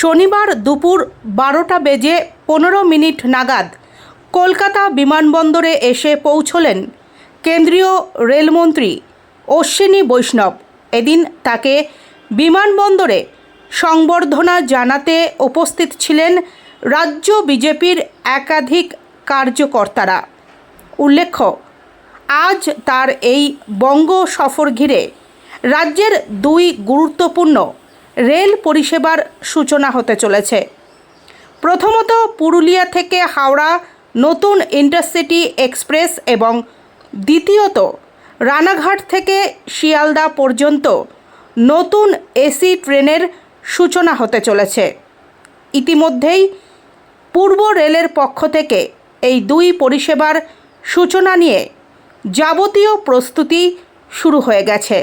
শনিবার দুপুর বারোটা বেজে পনেরো মিনিট নাগাদ কলকাতা বিমানবন্দরে এসে পৌঁছলেন কেন্দ্রীয় রেলমন্ত্রী অশ্বিনী বৈষ্ণব। এদিন তাকে বিমানবন্দরে সংবর্ধনা জানাতে উপস্থিত ছিলেন রাজ্য বিজেপির একাধিক কার্যকর্তারা। উল্লেখ্য, আজ তার এই বঙ্গ সফর ঘিরে রাজ্যের দুই গুরুত্বপূর্ণ রেল পরিষেবার সূচনা হতে চলেছে। প্রথমত পুরুলিয়া থেকে হাওড়া, নতুন ইন্টারসিটি এক্সপ্রেস এবং দ্বিতীয়ত রানাঘাট থেকে শিয়ালদা পর্যন্ত নতুন এসি ট্রেনের সূচনা হতে চলেছে। ইতিমধ্যেই পূর্ব রেলের পক্ষ থেকে এই দুই পরিষেবার সূচনা নিয়ে যাবতীয় প্রস্তুতি শুরু হয়ে গেছে।